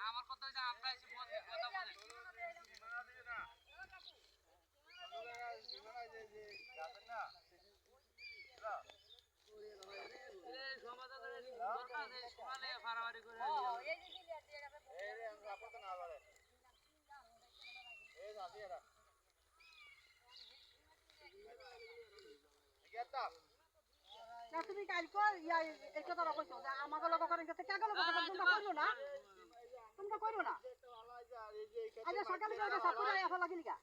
আমার কথা আমরা এসে কথা বলে সমাধান দরকার নেই সমানে ফাড়াফাড়ি করে না তুমি কালকে ইয়া এই কথাটা কইছো যে আমাকে লগে করেন কাছে কে গেল তোমরা কইলো না। তোমরা কইলো না। আজ সকালে কইলো সাপুরা আয়া ফলা কিলিকা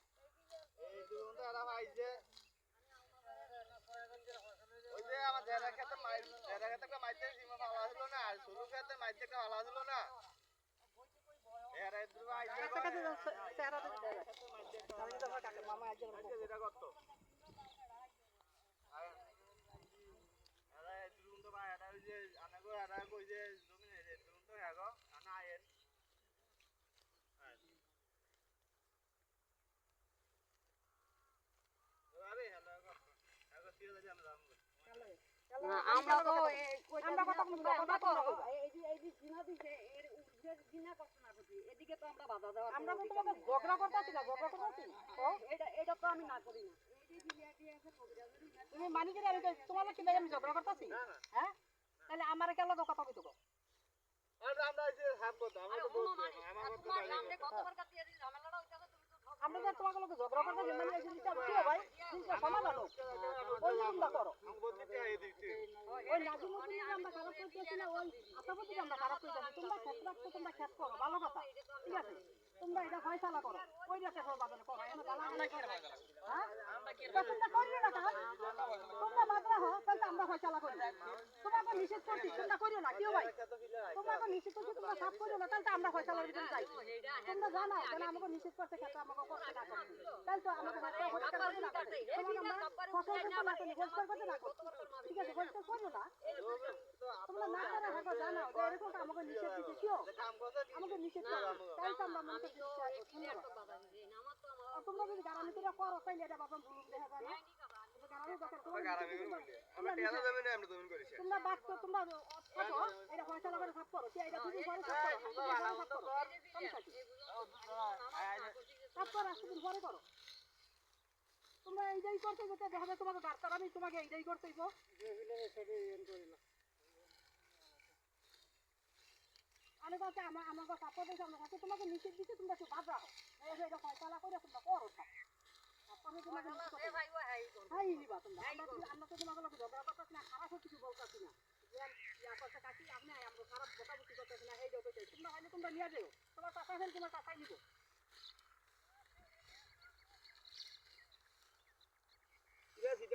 ওই যে আমার জেরা খেতে মাই জেরা খেতে একটা মাইতে সীমা ভালো ছিল না আর শুরু খেতে মাইতে একটা ভালো ছিল না এরা ইদ্রু আইছে কাছে কাছে চেহারা দিতে আমি তো আমার মামা আজ যেটা করত এরা ইদ্রু তো ভাই এরা ওই যে আনাগো কই যে জমি নেই ইদ্রু তো এগো আনা আয়েন আরে হ্যালো এগো এগো তিও যদি আমরা আমরা তো আমরা কথা বলব কথা এই যে এই যে জিনা দিছে এর যে জিনা কষ্ট না করছি এদিকে তো আমরা বাধা দেওয়া আমরা তো তোমাকে ঝগড়া করতেছি না ঝগড়া করতেছি ও এটা এটা তো আমি না করি না তুমি মানি করে আমি তোমার কি আমি ঝগড়া করতেছি হ্যাঁ আমার কেন কথা কইতো গো আমরা এই যে হাত কথা আমরা তো বলছি আমার কথা আমরা তো তোমাকে লোক ঝগড়া করতেছি মানে এই জিনিসটা কি ভাই? জিনিসটা সমাধান হোক ওই জিনিসটা করো। বলতে এই দিচ্ছি। আমরা খারাপ করতেছি না ওই আশাপতি আমরা খারাপ করতেছি তোমরা ক্ষেত রাখছো তোমরা ক্ষেত করো ভালো কথা। ঠিক আছে? তোমরা এটা ফয়সালা করো। ওই রাতে সব বাজারে করো এমন গালা আমরা কি হ্যাঁ? তোমরা করিও না তোমরা বাদরা হো তাহলে আমরা ফয়সালা করি। তোমাকে নিষেধ করছি, চিন্তা করিও না কেউ ভাই? তোমাকে নিষেধ করছি, তোমরা সাফ করিও না তাহলে তো আমরা ফয়সালার ভিতরে যাই। তোমরা জানো, যেন আমাকে নিষেধ করতে খেতে আমাকে করতে না তাহলে তো আমাকে বাচ্চা পরিষ্কার করতে না ফসল করতে না করতে। ঠিক আছে পরিষ্কার করিও না তোমরা না করে হয়তো জানো যে এরকম আমাকে নিষেধ আমাকে নিষেধ করো। তাই তো আমরা তোমরা যদি গারামি করো এটা বাবা ভুল দেখা যায় তোমার গারামি আমরা টেলা জমি না আমরা জমি করেছি তোমরা বাদ এটা ফয়সালা করে সাফ করো কি? এটা দুদিন পরে সাফ করো করো দিন পরে তোমরা এইটাই করতে যেতে দেখা যায় তোমাকে ডাক্তার আমি তোমাকে এইটাই করতেই গো আমি কাছে আমার আমার কাছে সাপোর্ট দিয়েছে আমার কাছে তোমাকে নিষেধ দিচ্ছে তোমরা একটু বাদ রাখো এই যে এটা ফয়সালা করে তোমরা করো সব। তারপরে তোমাকে হাই নিবা তোমরা। আমরা তো- তোমাকে লোক ঝগড়া করতেছি না খারাপ কিছু বলতেছি না। কাকি আপনি আমরা খারাপ বকাবকি করতেছি না এই দেখো তোমরা হলে তোমরা নিয়ে যাও। তোমার টাকা ফেল তোমার নিব। ঠিক আছে